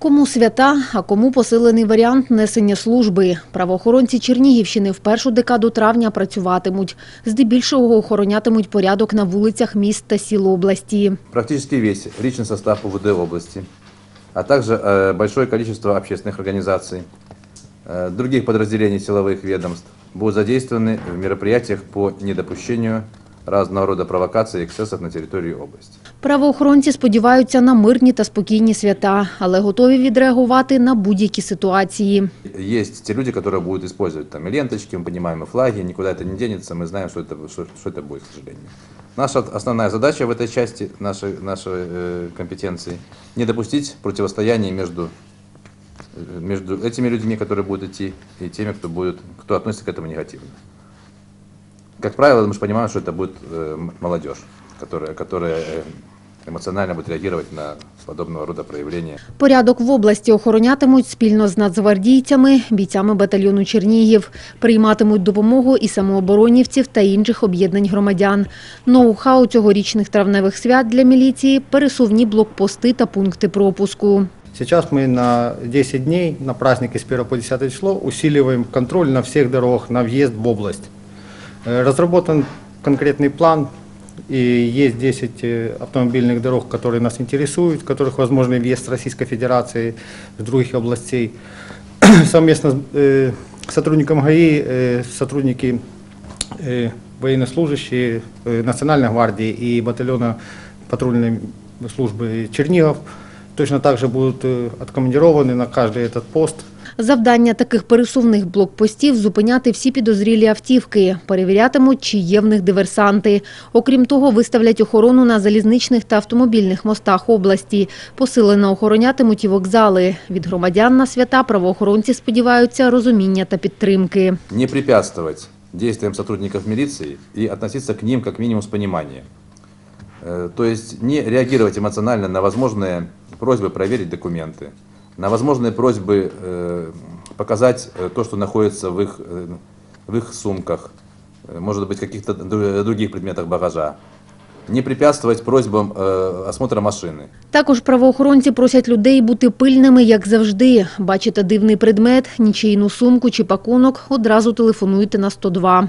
Кому свята, а кому посилений варіант несення служби. Правоохоронці Чернігівщини в першу декаду травня працюватимуть. Здебільшого охоронятимуть порядок на вулицях міст та сіл області. Практически весь личный состав УВД области, а также э, большое количество общественных организаций, э, других подразделений силовых ведомств будут задействованы в мероприятиях по недопущению разного рода провокаций и эксцессов на территории области. Правоохоронці сподіваються на мирні та спокійні свята, але готові відреагувати на будь-які ситуації. Есть те люди, которые будут использовать там и ленточки, мы понимаем, и флаги, никуда это не денется, мы знаем, что это, что, что это будет, к сожалению. Наша основная задача в этой части нашей, нашей э, компетенции – не допустить противостояния между, э, между этими людьми, которые будут идти, и теми, кто, будет, кто относится к этому негативно. Как правило, мы же понимаем, что это будет э, м- молодежь, которая, которая э, эмоционально будет реагировать на подобного рода проявления. Порядок в області охоронятимуть спільно з нацгвардійцями, бійцями батальйону Чернігів. Прийматимуть допомогу і самооборонівців та інших об'єднань громадян. Ноу-хау цьогорічних травневих свят для міліції – пересувні блокпости та пункти пропуску. Сейчас мы на 10 дней, на праздники с 1 по 10 число, усиливаем контроль на всех дорогах на въезд в область. Э, Разработан конкретный план, и есть 10 э, автомобильных дорог, которые нас интересуют, в которых возможен въезд Российской Федерации с других областей. Совместно с э, сотрудником ГАИ, э, сотрудники э, военнослужащие э, Национальной гвардии и батальона патрульной службы Чернигов точно так же будут э, откомандированы на каждый этот пост. Завдання таких пересувних блокпостів – зупиняти всі підозрілі автівки, перевірятимуть, чи є в них диверсанти. Окрім того, виставлять охорону на залізничних та автомобільних мостах області. Посилено охоронятимуть і вокзали. Від громадян на свята правоохоронці сподіваються розуміння та підтримки. не препятствовать действиям сотрудников милиции и относиться к ним как минимум с пониманием. Э, То есть не реагировать эмоционально на возможные просьбы проверить документы, на возможные просьбы э, показать э, то, что находится в их, э, в их сумках, э, может быть, каких-то дру- других предметах багажа. Не препятствовать просьбам э, осмотра машины. Також правоохоронці просять людей бути пильними, як завжди. Бачите дивний предмет, нічийну сумку чи пакунок – одразу телефонуйте на 102.